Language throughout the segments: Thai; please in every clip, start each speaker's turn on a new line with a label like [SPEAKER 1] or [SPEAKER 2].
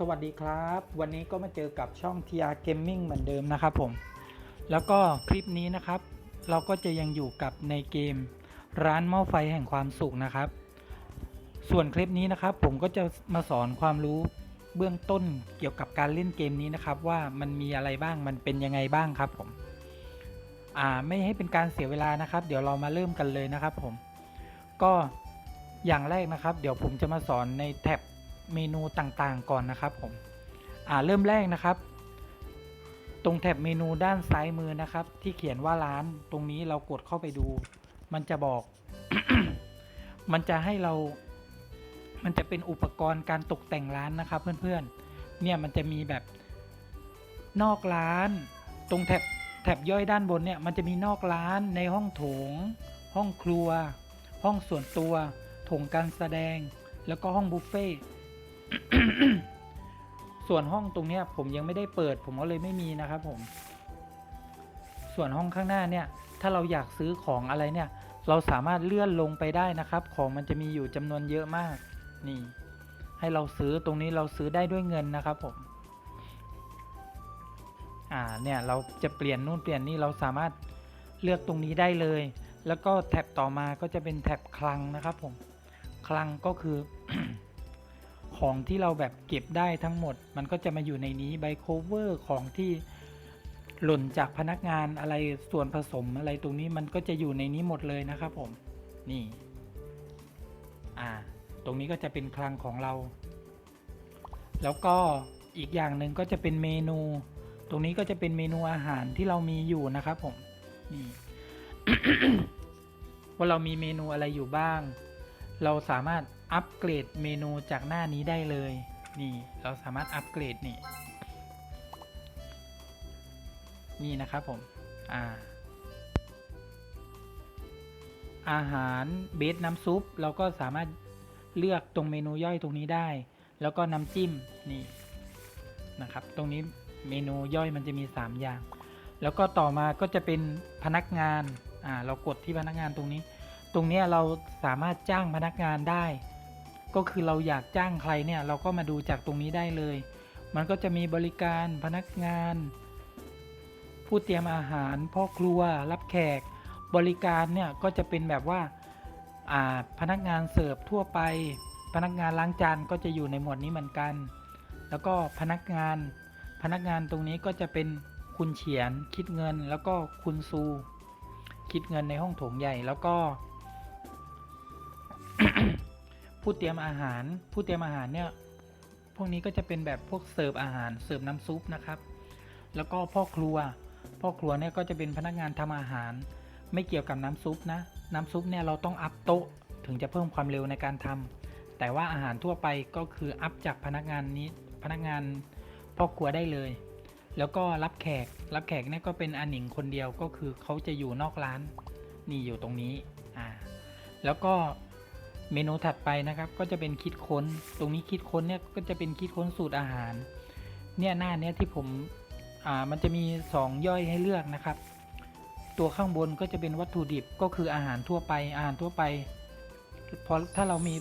[SPEAKER 1] สวัสดีครับ วันนี้ก็มาเจอกับช่อง TR Gaming เหมือนเดิมนะครับผม แล้วก็คลิปนี้นะครับ เราก็จะยังอยู่กับในเกมร้านหม้อไฟแห่งความสุขนะครับ ส่วนคลิปนี้นะครับ ผมก็จะมาสอนความรู้เบื้องต้นเกี่ยวกับการเล่นเกมนี้นะครับ ว่ามันมีอะไรบ้างมันเป็นยังไงบ้างครับผม อ่าไม่ให้เป็นการเสียเวลานะครับ เดี๋ยวเรามาเริ่มกันเลยนะครับ ผม ก็อย่างแรกนะครับ เดี๋ยวผมจะมาสอนในแท็บ เมนูต่างๆก่อนนะครับผมอ่าเริ่มแรกนะครับ ตรงแท็บเมนูด้านซ้ายมือนะครับ ที่เขียนว่าร้านตรงนี้เรากดเข้าไปดู มันจะบอก มันจะให้เรา มันจะเป็นอุปกรณ์การตกแต่งร้านนะครับ เพื่อนๆ เนี่ยมันจะมีแบบนอกร้าน ตรงแท็บแท็บย่อยด้านบนเนี่ยมันจะมีนอกร้านในห้องโถง ห้องครัว ห้องส่วนตัวโถงการแสดง แล้วก็ห้องบุฟเฟ่ ส่วนห้องตรงเนี้ยผมยังไม่ได้เปิด ผมก็เลยไม่มีนะครับผม ส่วนห้องข้างหน้าเนี่ย ถ้าเราอยากซื้อของอะไรเนี่ย เราสามารถเลื่อนลงไปได้นะครับ ของมันจะมีอยู่จำนวนเยอะมาก นี่ ให้เราซื้อตรงนี้เราซื้อได้ด้วยเงินนะครับผม อ่าเนี่ยเราจะเปลี่ยนนู่นเปลี่ยนนี่เราสามารถเลือกตรงนี้ได้เลย แล้วก็แท็บต่อมาก็จะเป็นแท็บคลังนะครับผม คลังก็คือ ของที่เราแบบเก็บได้ทั้งหมด มันก็จะมาอยู่ในนี้ไบโคเวอร์ของที่หล่นจากพนักงานอะไรส่วนผสมอะไรตรงนี้มันก็จะอยู่ในนี้หมดเลยนะครับผม นี่ อ่า ตรงนี้ก็จะเป็นคลังของเรา แล้วก็อีกอย่างหนึ่งก็จะเป็นเมนู ตรงนี้ก็จะเป็นเมนูอาหารที่เรามีอยู่นะครับผม นี่ว่าเรามีเมนูอะไรอยู่บ้าง เราสามารถอัปเกรดเมนูจากหน้านี้ได้เลย นี่เราสามารถอัปเกรดนี่นี่นะครับผมอ่าอาหารเบสน้ำซุปเราก็สามารถเลือกตรงเมนูย่อยตรงนี้ได้ แล้วก็น้ำจิ้มนี่นะครับ ตรงนี้เมนูย่อยมันจะมี 3 อย่าง แล้วก็ต่อมาก็จะเป็นพนักงานอ่าเรากดที่พนักงานตรงนี้ ตรงนี้เราสามารถจ้างพนักงานได้ ก็คือเราอยากจ้างใครเนี่ยเราก็มาดูจากตรงนี้ได้เลย มันก็จะมีบริการพนักงาน ผู้เตรียมอาหารพ่อครัวรับแขก บริการเนี่ยก็จะเป็นแบบว่าอ่าพนักงานเสิร์ฟทั่วไป พนักงานล้างจานก็จะอยู่ในหมวดนี้เหมือนกัน แล้วก็พนักงาน พนักงานตรงนี้ก็จะเป็นคุณเฉียนคิดเงินแล้วก็คุณซู คิดเงินในห้องโถงใหญ่แล้วก็ ผู้เตรียมอาหาร ผู้เตรียมอาหารเนี่ยพวกนี้ก็จะเป็นแบบพวกเสิร์ฟอาหารเสิร์ฟน้ำซุปนะครับ แล้วก็พ่อครัว พ่อครัวเนี่ยก็จะเป็นพนักงานทำอาหาร ไม่เกี่ยวกับน้ำซุปนะ น้ำซุปเนี่ยเราต้องอัพโต๊ะถึงจะเพิ่มความเร็วในการทำแต่ว่าอาหารทั่วไปก็คืออัพจากพนักงานนี้พนักงานพ่อครัวได้เลย แล้วก็รับแขก รับแขกเนี่ยก็เป็นอันหนิงคนเดียวก็คือเขาจะอยู่นอกร้าน นี่อยู่ตรงนี้อ่าแล้วก็ เมนูถัดไปนะครับก็จะเป็นคิดค้น ตรงนี้คิดค้นเนี่ยก็จะเป็นคิดค้นสูตรอาหาร เนี่ยหน้าเนี้ยที่ผมอ่ามันจะมี 2 ย่อยให้เลือกนะครับ ตัวข้างบนก็จะเป็นวัตถุดิบก็คืออาหารทั่วไปอาหารทั่วไปพอถ้าเรามี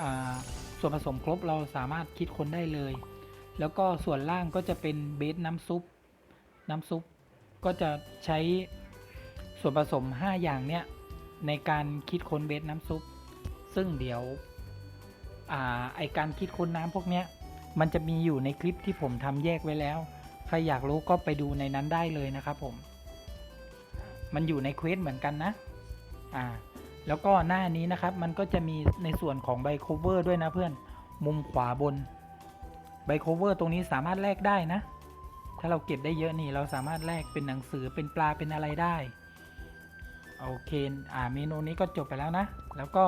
[SPEAKER 1] อ่าส่วนผสมครบเราสามารถคิดค้นได้เลย แล้วก็ส่วนล่างก็จะเป็นเบสน้ำซุป น้ำซุปก็จะใช้ส่วนผสม 5 อย่างเนี้ยในการคิดค้นเบสน้ำซุป ซึ่งเดี๋ยวอไอการคิดค้นน้ำพวกเนี้ย มันจะมีอยู่ในคลิปที่ผมทำแยกไว้แล้ว ใครอยากรู้ก็ไปดูในนั้นได้เลยนะครับผม มันอยู่ในเควสเหมือนกันนะ อ่า แล้วก็หน้านี้นะครับ มันก็จะมีในส่วนของใบโคเวอร์ด้วยนะเพื่อน มุมขวาบน ใบโคเวอร์ตรงนี้สามารถแลกได้นะ ถ้าเราเก็บได้เยอะนี่เราสามารถแลกเป็นหนังสือเป็นปลาเป็นอะไรได้ โอเค อ่า เมนูนี้ก็จบไปแล้วนะ แล้วก็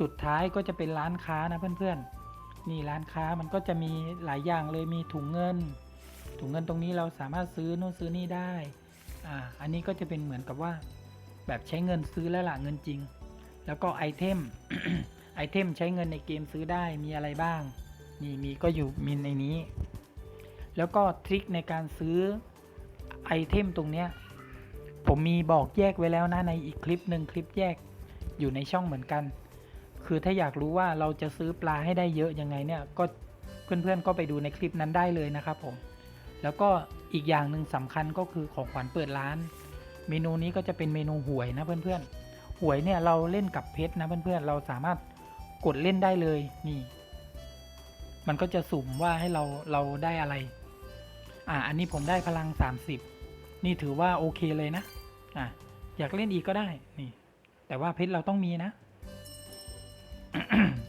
[SPEAKER 1] สุดท้ายก็จะเป็นร้านค้านะเพื่อนๆ นี่ร้านค้ามันก็จะมีหลายอย่างเลยมีถุงเงิน ถุงเงินตรงนี้เราสามารถซื้อนู่นซื้อนี่ได้ อ่า อันนี้ก็จะเป็นเหมือนกับว่า แบบใช้เงินซื้อแล้วล่ะเงินจริง แล้วก็ไอเทม ไอเทมใช้เงินในเกมซื้อได้มีอะไรบ้าง นี่มีก็อยู่มีในนี้ แล้วก็ทริคในการซื้อไอเทมตรงเนี้ยผมมีบอกแยกไว้แล้วนะในอีกคลิปหนึ่งคลิปแยกอยู่ในช่องเหมือนกัน คือถ้าอยากรู้ว่าเราจะซื้อปลาให้ได้เยอะยังไงเนี่ยก็เพื่อนๆก็ไปดูในคลิปนั้นได้เลยนะครับผม แล้วก็อีกอย่างหนึ่งสำคัญก็คือของขวัญเปิดร้าน เมนูนี้ก็จะเป็นเมนูหวยนะเพื่อนๆหวยเนี่ยเราเล่นกับเพชรนะเพื่อนๆเราสามารถกดเล่นได้เลยนี่ มันก็จะสุ่มว่าให้เราเราได้อะไร อ่าอันนี้ผมได้พลัง 30 นี่ถือว่าโอเคเลยนะอะอยากเล่นอีกก็ได้นี่ แต่ว่าเพชรเราต้องมีนะ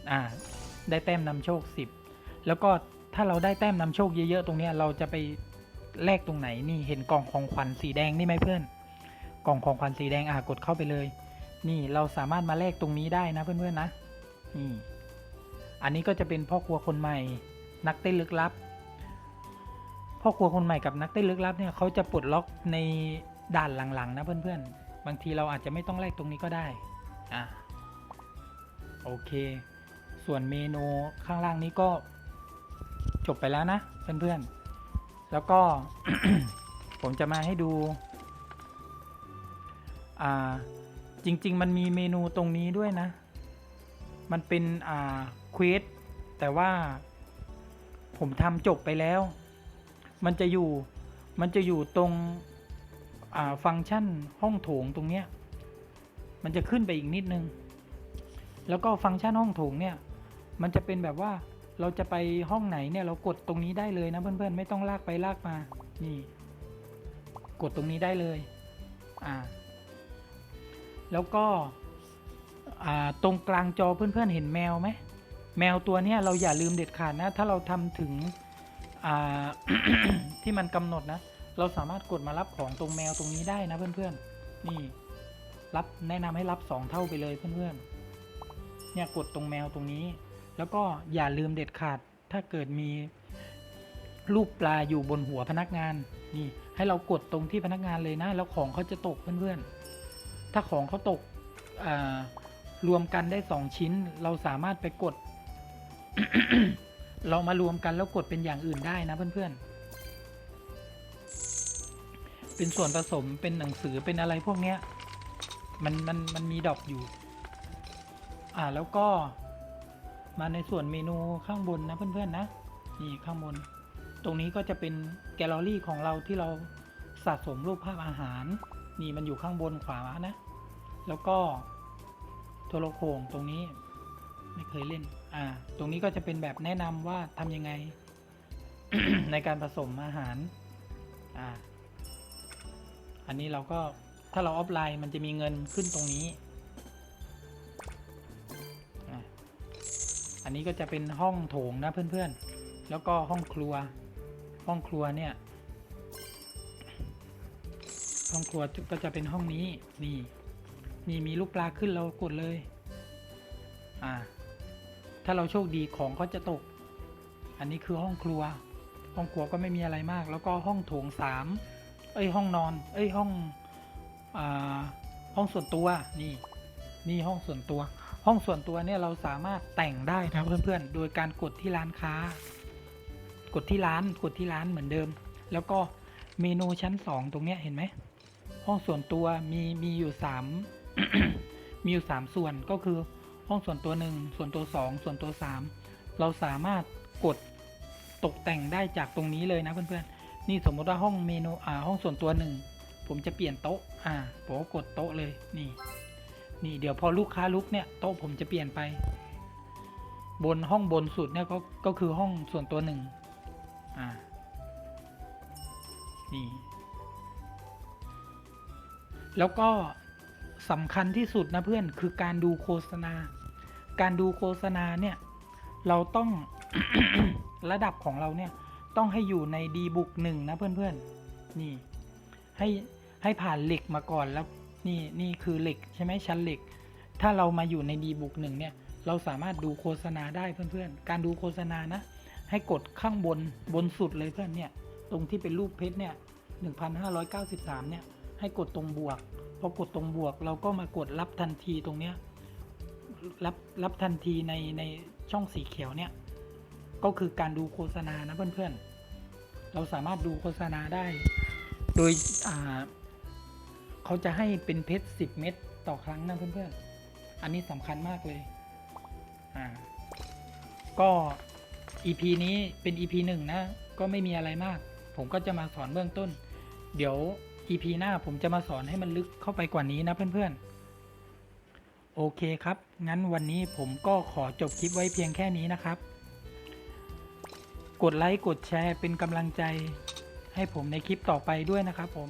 [SPEAKER 1] อ่า ได้แต้มนำโชค10แล้วก็ถ้าเราได้แต้มนำโชคเยอะๆตรงเนี้ยเราจะไปแลกตรงไหนนี่เห็นกล่องของขวัญสีแดงนี่ไหมเพื่อน กล่องของขวัญสีแดงอะกดเข้าไปเลย นี่เราสามารถมาแลกตรงนี้ได้นะเพื่อนๆนะนี่อันนี้ก็จะเป็นพ่อครัวคนใหม่ นักเต้นลึกลับ พ่อครัวคนใหม่กับนักเต้นลึกลับเนี่ยเขาจะปลดล็อกในด่านหลังๆนะเพื่อนๆ บางทีเราอาจจะไม่ต้องแลกตรงนี้ก็ได้อะ โอเค ส่วนเมนูข้างล่างนี้ก็จบไปแล้วนะ เพื่อนๆ แล้วก็ผมจะมาให้ดู อ่า จริง ๆ มันมีเมนูตรงนี้ด้วยนะ มันเป็นอ่าควีสแต่ว่าผมทำจบไปแล้ว มันจะอยู่ มันจะอยู่ตรง อ่า ฟังก์ชันห้องโถงตรงเนี้ย มันจะขึ้นไปอีกนิดนึง แล้วก็ฟังก์ชันห้องโถงเนี่ย มันจะเป็นแบบว่าเราจะไปห้องไหนเนี่ยเรากดตรงนี้ได้เลยนะเพื่อนๆ ไม่ต้องลากไปลากมา นี่ กดตรงนี้ได้เลย อ่า แล้วก็ อ่า ตรงกลางจอเพื่อนๆ เห็นแมวไหม แมวตัวเนี้ยเราอย่าลืมเด็ดขาดนะ ถ้าเราทำถึง อ่า ที่มันกำหนดนะ เราสามารถกดมารับของตรงแมวตรงนี้ได้นะเพื่อนๆ นี่ รับแนะนำให้รับสองเท่าไปเลยเพื่อนๆ เนี่ยกดตรงแมวตรงนี้ แล้วก็อย่าลืมเด็ดขาด ถ้าเกิดมีรูปปลาอยู่บนหัวพนักงานนี่ให้เรากดตรงที่พนักงานเลยนะ แล้วของเขาจะตกเพื่อนๆ ถ้าของเขาตการวมกันได้สองชิ้น เราสามารถไปกด เรามารวมกันแล้วกดเป็นอย่างอื่นได้นะเพื่อนๆ เป็นส่วนผสมเป็นหนังสือเป็นอะไรพวกเนี้ย มันมันมันมีดอกอยู่ อ่าแล้วก็มาในส่วนเมนูข้างบนนะเพื่อนๆนะนี่ข้างบน ตรงนี้ก็จะเป็นแกลเลอรี่ของเราที่เราสะสมรูปภาพอาหาร นี่มันอยู่ข้างบนขวานะ แล้วก็โทรโขงตรงนี้ไม่เคยเล่น อ่า ตรงนี้ก็จะเป็นแบบแนะนำว่าทำยังไง ในการผสมอาหาร อ่า อันนี้เราก็ถ้าเราออฟไลน์มันจะมีเงินขึ้นตรงนี้ นนี้ก็จะเป็นห้องโถงนะเพื่อนๆ แล้วก็ห้องครัว ห้องครัวเนี่ย ห้องครัวก็จะเป็นห้องนี้นี่นี่มีลูกปลาขึ้นเรากดเลย อ่า ถ้าเราโชคดีของก็จะตก อันนี้คือห้องครัว ห้องครัวก็ไม่มีอะไรมาก แล้วก็ห้องโถงสามเอ้ยห้องนอน เอ้ยห้อง อ่า ห้องส่วนตัว นี่ นี่ห้องส่วนตัว ห้องส่วนตัวเนี่ยเราสามารถแต่งได้นะเพื่อนๆ โดยการกดที่ร้านค้า กดที่ร้านกดที่ร้านเหมือนเดิม แล้วก็เมนูชั้นสองตรงเนี้ยเห็นไหมห้องส่วนตัวมีมีอยู่สามมีอยู่สามส่วนก็คือห้องส่วนตัวหนึ่งส่วนตัวสองส่วนตัวสามเราสามารถกดตกแต่งได้จากตรงนี้เลยนะเพื่อนๆ นี่สมมติว่าห้องเมนูอ่าห้องส่วนตัวหนึ่งผมจะเปลี่ยนโต๊ะอ่าผมกดโต๊ะเลยนี่ นี่เดี๋ยวพอลูกค้าลุกเนี่ยโต๊ะผมจะเปลี่ยนไป บนห้องบนสุดเนี่ยก็ก็คือห้องส่วนตัวหนึ่งอ่านี่แล้วก็สำคัญที่สุดนะเพื่อนคือการดูโฆษณา การดูโฆษณาเนี่ยเราต้องระดับของเราเนี่ยต้องให้อยู่ในดีบุกหนึ่งนะเพื่อนๆนี่ให้ให้ผ่านเหล็กมาก่อนแล้ว นี่นี่คือเหล็กใช่ไหมชั้นเหล็ก ถ้าเรามาอยู่ในดีบุกหนึ่งเนี่ยเราสามารถดูโฆษณาได้เพื่อนๆ การดูโฆษณานะ ให้กดข้างบนบนสุดเลยเพื่อนเนี่ย ตรงที่เป็นรูปเพชรเนี่ย 1,593 เนี่ย ให้กดตรงบวก พอกดตรงบวกเราก็มากดรับทันทีตรงเนี้ย รับรับทันทีในในช่องสีเขียวเนี่ย ก็คือการดูโฆษณานะเพื่อนๆ เราสามารถดูโฆษณาได้ โดยอ่า เขาจะให้เป็นเพชร10 เม็ดต่อครั้งนะเพื่อนๆ อันนี้สำคัญมากเลย อ่า ก็ EP นี้เป็น EP หนึ่งนะ ก็ไม่มีอะไรมาก ผมก็จะมาสอนเบื้องต้น เดี๋ยว EP หน้าผมจะมาสอนให้มันลึกเข้าไปกว่านี้นะเพื่อนๆ โอเคครับ งั้นวันนี้ผมก็ขอจบคลิปไว้เพียงแค่นี้นะครับ กดไลค์ กดแชร์เป็นกำลังใจให้ผมในคลิปต่อไปด้วยนะครับผม